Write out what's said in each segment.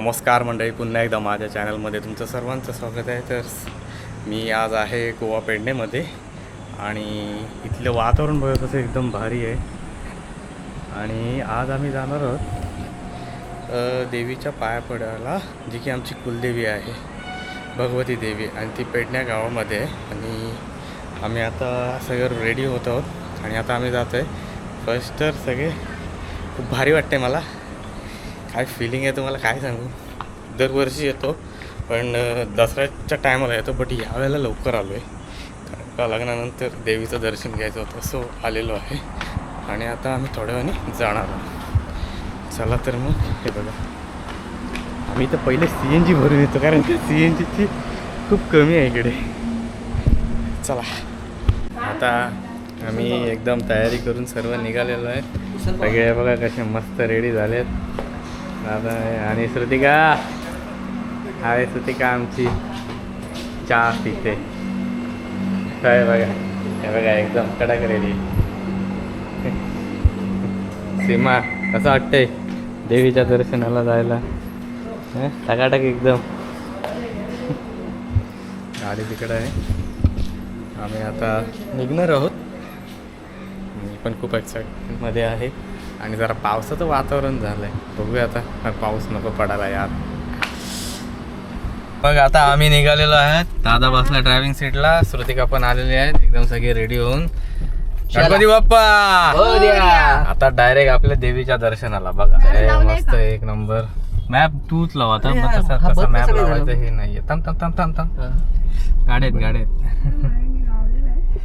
नमस्कार मंडळी पुन्हा एकदा माझ्या चॅनलमध्ये तुमचं सर्वांचं स्वागत आहे. तर मी आज आहे गोवा पेडणेमध्ये आणि इथलं वातावरण बघत असं एकदम भारी आहे. आणि आज आम्ही जाणार आहोत देवीच्या पायापडाला जी की आमची कुलदेवी आहे भगवती देवी. आणि ती पेडण्या गावामध्ये आहे. आणि आम्ही आता सगळं रेडी होत आहोत. आणि आता आम्ही जातो आहे फर्स्ट तर सगळे खूप भारी वाटते मला. काय फिलिंग आहे तुम्हाला काय सांगू? दरवर्षी येतो पण दसऱ्याच्या टायमाला येतो बट यावेळेला लवकर आलो आहे कारण का लग्नानंतर देवीचं दर्शन घ्यायचं होतं सो आलेलो आहे. आणि आता आम्ही थोड्या वेळाने जाणार आहोत. चला तर मग हे बघा. आम्ही तर पहिले सी एन जी भरून येतो कारण की सी एन जीची खूप कमी आहे इकडे. चला. आता आम्ही एकदम तयारी करून सर्व निघालेलो आहे. सगळे बघा कसे मस्त रेडी झाले आहेत आणि श्रुतिका हाय श्रुतिका आमची चहा पिते काय बघा हे बघा एकदम कडक रेडी सीमा कसं वाटतंय देवीच्या दर्शनाला जायला हं? टकाटक एकदम गाडी तिकडं आहे आम्ही आता निघणार आहोत मी पण खूप एक्साइटमेंटमध्ये आहे आणि जरा पावसाचं वातावरण झालं आहे बघूया आता. पाऊस नको पडायला यार. मग आता आम्ही निघालेलो आहेत. दादा बसला ड्रायव्हिंग सीटला श्रुतिका पण आलेली आहेत. एकदम सगळे रेडी होऊन. गणपती बाप्पा! आता डायरेक्ट आपल्या देवीच्या दर्शनाला बघा. मस्त एक नंबर मॅप तूच लाव आता. मॅप लावायचं हे नाहीये. थांब थांब थांब थांब थांब. गाड्यात गाड्यात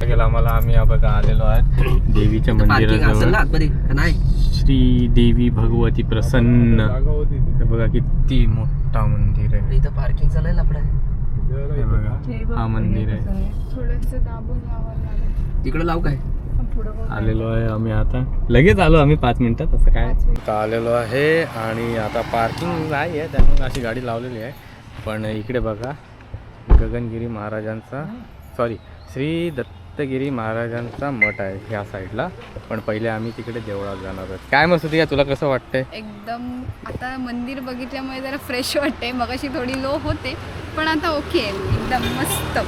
गेला आम्हाला आम्ही हा बघा आलेलो आहे देवीच्या मंदिराजवळ. श्री देवी भगवती प्रसन्न. बघा किती मोठा मंदिर आहे. इथं पार्किंग चालायला हे बघा. हा मंदिर आहे. लागेल. तिकडे लाव काय. आलेलो आहे आम्ही आता. लगेच आलो आम्ही पाच मिनिटात असं काय? आता आलेलो आहे आणि आता पार्किंग नाही आहे त्यामुळे अशी गाडी लावलेली आहे. पण इकडे बघा गगनगिरी महाराजांचा सॉरी श्री दत्तगिरी महाराजांचा मठ आहे ह्या साईडला. पण पहिले आम्ही तिकडे देवळात जाणार आहोत. काय मग सुद्धा तुला कसं वाटतंय? एकदम आता मंदिर बघितल्यामुळे जरा फ्रेश वाटते मगाशी थोडी लो होते पण आता ओके एकदम मस्त.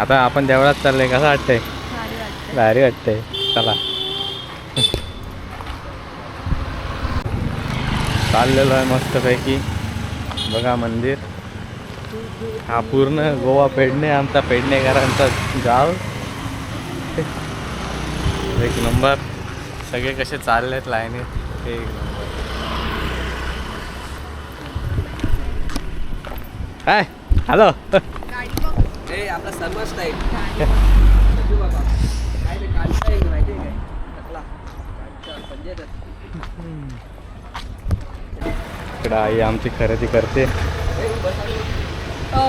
आता आपण देवळात चाललंय कसं वाटतंय? भारी वाटतं भारी वाटतंय. चला. चाललेलो आहे मस्तपैकी. बघा मंदिर. हा पूर्ण गोवा पेडणे आमचा पेडणेकरांचा गाव एक नंबर. सगळे कसे चाललेत लाईनीत एक नंबर. काय हॅलो. आपला सर्व स्टाईल इकडं आई आमची खरेदी करते हो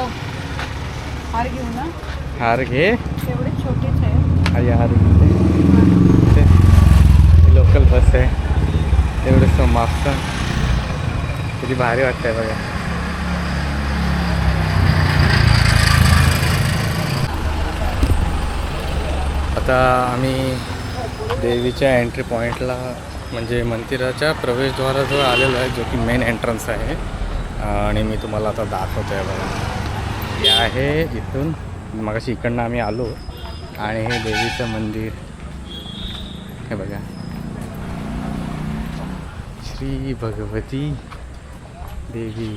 हार घेऊ ना? हार घे. तेवढे छोटेच आहे आई हार घेते. लोकल बस आहे. एवढंच मागचं किती भारी वाटतंय बघा. आता आम्ही देवीच्या एंट्री पॉईंटला म्हणजे मंदिराच्या प्रवेशद्वाराजवळ आलेलो आहे जो की मेन एंट्रन्स आहे. आणि मी तुम्हाला आता दाखवतो आहे बघा. हे आहे इथून मगाशी इकडनं आम्ही आलो आणि हे देवीचं मंदिर. हे बघा. श्री भगवती देवी.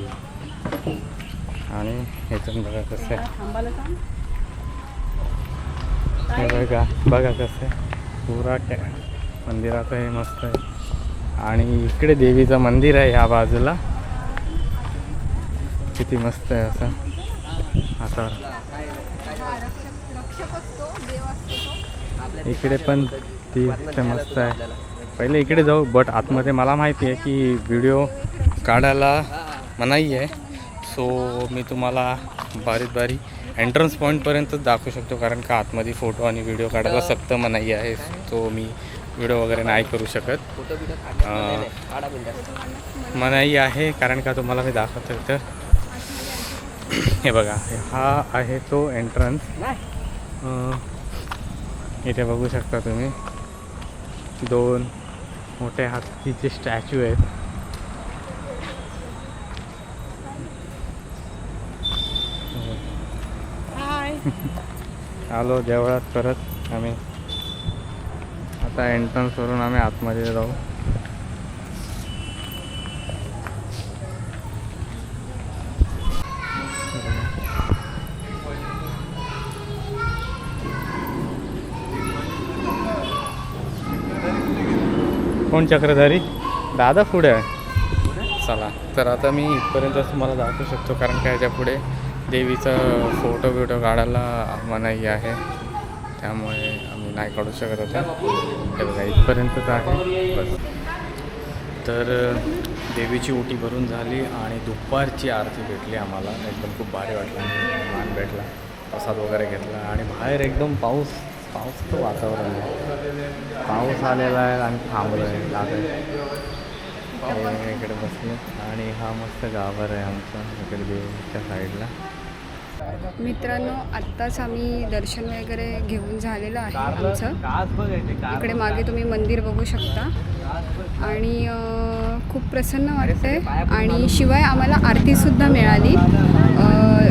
आणि इथून बघा कसं आहे. हे बघा बघा कसं आहे. पुरा कॅ मंदिराचं हे मस्त आहे. आणि इकडे देवीचं मंदिर आहे ह्या बाजूला. किती मस्त आहे असं. आता. इकडे पण ती मस्त आहे. पहिले इकडे जाऊ बट आतमध्ये मला माहिती आहे की व्हिडिओ काढायला मनाई आहे. सो मी तुम्हाला बारीक बारीक एंट्रन्स पॉईंटपर्यंतच दाखवू शकतो कारण का आतमध्ये फोटो आणि व्हिडिओ काढायला सक्त मनाई आहे. तो मी व्हिडिओ वगैरे नाही करू शकत. मनाई आहे कारण का तुम्हाला मी दाखवतो तर. हे बघा हा आहे तो एंट्रन्स इथे बघू शकता तुम्ही. दोन मोठे हातीचे स्टॅच्यू आहेत. आलो देवळात परत. आम्ही आता एंट्रन्सवरून आम्ही आतमध्ये जाऊ. कोण चक्रधारी? दादा पुढे आहे. चला तर आता मी इथपर्यंतच तुम्हाला दाखवू शकतो कारण का याच्यापुढे देवीचं फोटो बिटो काढायला मनाई आहे. त्यामुळे आम्ही नाही काढू शकत आता. हे बघा इथपर्यंतच आहे. बस. तर देवीची ओटी भरून झाली आणि दुपारची आरती भेटली आम्हाला. एकदम खूप भारी वाटलं. मान भेटला प्रसाद वगैरे घेतला आणि बाहेर एकदम पाऊस पावसाचं वातावरण आहे. पाऊस आलेला आहे आणि थांबलं आहे इकडे बसले आणि हा मस्त गावर आहे आमचा इकडे देवीच्या साईडला. मित्रांनो आत्ताच आम्ही दर्शन वगैरे घेऊन झालेलं आहे आमचं. इकडे मागे तुम्ही मंदिर बघू शकता. आणि खूप प्रसन्न वाटतंय. आणि शिवाय आम्हाला आरतीसुद्धा मिळाली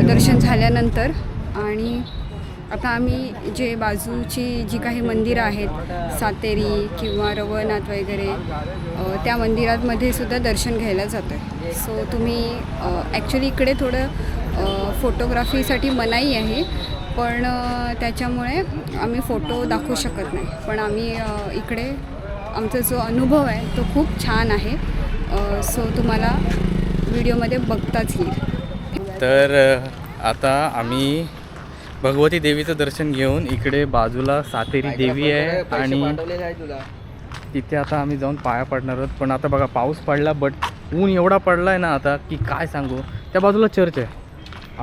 दर्शन झाल्यानंतर. आणि आता आम्ही जे बाजूची जी काही मंदिरं आहेत सातेरी किंवा रवनाथ वगैरे त्या मंदिरांमध्ये सुद्धा दर्शन घ्यायला जातो आहे सो तुम्ही ॲक्च्युली इकडे थोडं फोटोग्राफीसाठी मनाई आहे पण त्याच्यामुळे आम्ही फोटो दाखवू शकत नाही. पण आम्ही इकडे आमचा जो अनुभव आहे तो खूप छान आहे. सो तुम्हाला व्हिडिओमध्ये बघताच येईल. तर आता आम्ही भगवती देवीचं दर्शन घेऊन इकडे बाजूला सातेरी देवी आहे आणि तिथे आता आम्ही जाऊन पाया पडणार आहोत. पण आता बघा पाऊस पडला बट ऊन एवढा पडला आहे ना आता की काय सांगू? त्या बाजूला चर्च आहे.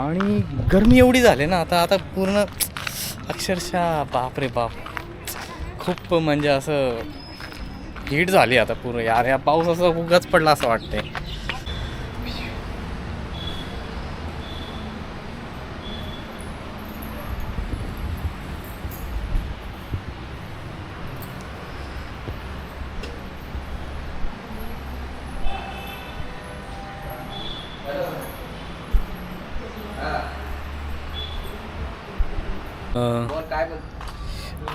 आणि गरमी एवढी झाली ना आता आता पूर्ण अक्षरशः बाप रे बाप. खूप म्हणजे असं हीट झाली आता पूर्ण. यार या पाऊस असं उगाच पडला असं वाटतंय.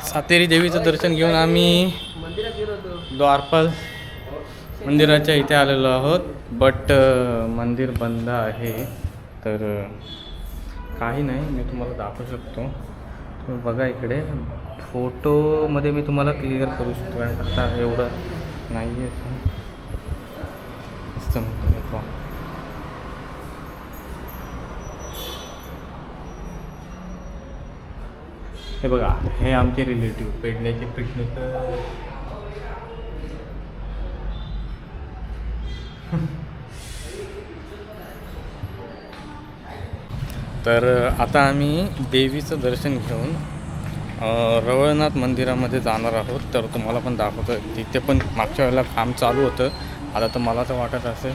सातेरी देवीचं दर्शन घेऊन आम्ही द्वारपाल मंदिराच्या इथे आलेलो आहोत. बट मंदिर बंद आहे. तर काही नाही. मी तुम्हाला दाखवू शकतो. तुम्ही बघा इकडे. फोटोमध्ये मी तुम्हाला क्लिअर करू शकतो. कारण आता एवढं नाही आहे मस्त मंदिर आहे. वाह. हे बघा हे आमचे रिलेटिव्ह पेडण्याचे पिकनिक तर आता आम्ही देवीचं दर्शन घेऊन रवळनाथ मंदिरामध्ये जाणार आहोत. तर तुम्हाला पण दाखवतो तिथे पण मागच्या वेळेला काम चालू होतं. आता तर मला तर वाटत असेल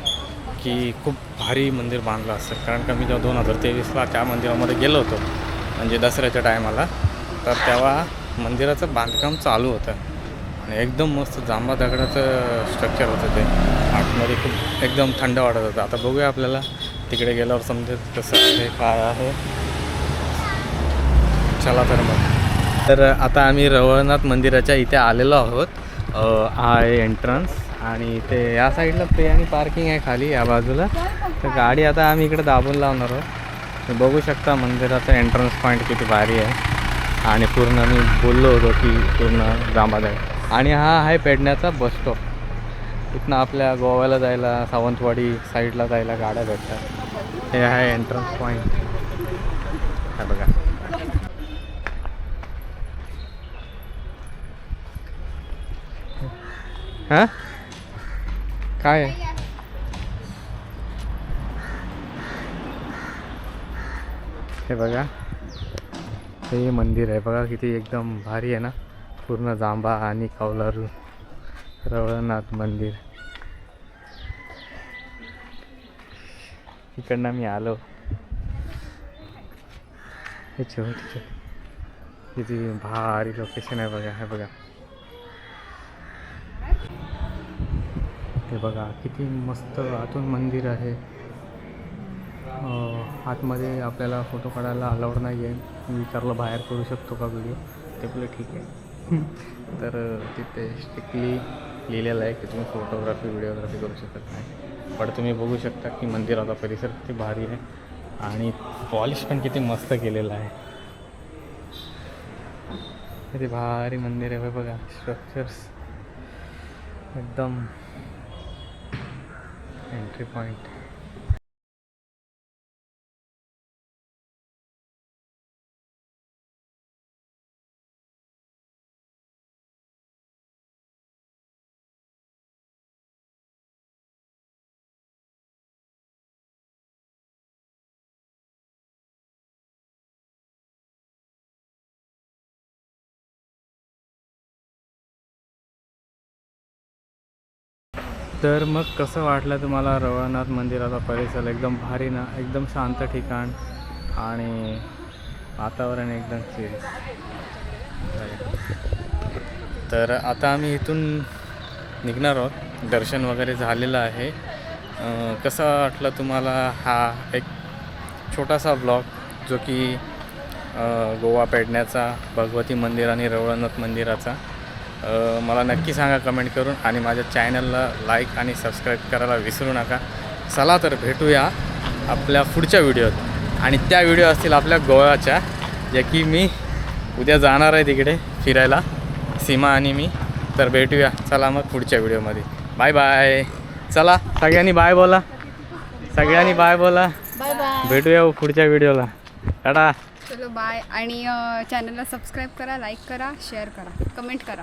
की खूप भारी मंदिर बांधलं असेल. कारण का मी जेव्हा दोन हजार तेवीसला त्या मंदिरामध्ये गेलो होतो म्हणजे दसऱ्याच्या टायमाला तर तेव्हा मंदिराचं बांधकाम चालू होतं. आणि एकदम मस्त जांबा दगडाचं स्ट्रक्चर होतं ते. आतमध्ये खूप एकदम थंड वाटत होतं. आता बघूया आपल्याला. तिकडे गेल्यावर समजेल कसं आहे काय आहे. चला तर मग. तर आता आम्ही रवळनाथ मंदिराच्या इथे आलेलो आहोत. हा आहे एंट्रन्स आणि इथे या साईडला पे आणि पार्किंग आहे खाली या बाजूला. तर गाडी आता आम्ही इकडे दाबून लावणार आहोत. बघू शकता मंदिराचा एंट्रन्स पॉईंट किती भारी आहे. आणि पूर्ण मी बोललो होतो की पूर्ण जांबाद आहे आणि हा आहे पेडण्याचा बस स्टॉप इथनं आपल्या गोव्याला जायला सावंतवाडी साईडला जायला गाड्या भेटतात. हे आहे एंट्रन्स पॉईंट हा बघा. हां? काय? आहे हे बघा. हे मंदिर आहे. बघा किती एकदम भारी आहे ना. पूर्ण जांभा आणि कौलारू रवळनाथ मंदिर. इकडनं मी आलो. हे छोटे किती भारी लोकेशन आहे बघा हे बघा. हे बघा किती मस्त आतून मंदिर आहे. आतमध्ये आपल्याला फोटो काढायला अलाउड नाही आहे मी विचारलं बाहेर करू शकतो का व्हिडिओ ते बोलले ठीक आहे. तर तिथे स्ट्रिक्टली लिहिलेलं आहे की तुम्ही फोटोग्राफी व्हिडिओग्राफी करू शकत नाही. पण तुम्ही बघू शकता की मंदिराचा परिसर किती भारी आहे आणि पॉलिश पण किती मस्त केलेलं आहे. किती भारी मंदिर आहे बघा स्ट्रक्चर्स एकदम एंट्री पॉईंट तर मग कसं वाटलं तुम्हाला रवळनाथ मंदिराचा परिसर? एकदम भारी ना? एकदम शांत ठिकाण? आणि वातावरण एकदम चिल तर आता आम्ही इथून निघणार आहोत. दर्शन वगैरे झालेलं आहे. कसं वाटलं तुम्हाला हा एक छोटासा ब्लॉग जो की गोवा पेडण्याचा भगवती मंदिर आणि रवळनाथ मंदिराचा? मला नक्की सांगा कमेंट करून आणि माझ्या चॅनलला लाईक आणि सबस्क्राईब करायला विसरू नका. चला तर भेटूया आपल्या पुढच्या व्हिडिओत आणि त्या व्हिडिओ असतील आपल्या गोव्याच्या ज्या की मी उद्या जाणार आहे तिकडे फिरायला. सीमा आणि मी तर भेटूया. चला मग पुढच्या व्हिडिओमध्ये बाय बाय चला सगळ्यांनी बाय बोला. सगळ्यांनी बाय बोला. भेटूया पुढच्या व्हिडिओला टाटा. चलो बाय. आणि चॅनलला सबस्क्राईब करा लाईक करा शेअर करा कमेंट करा.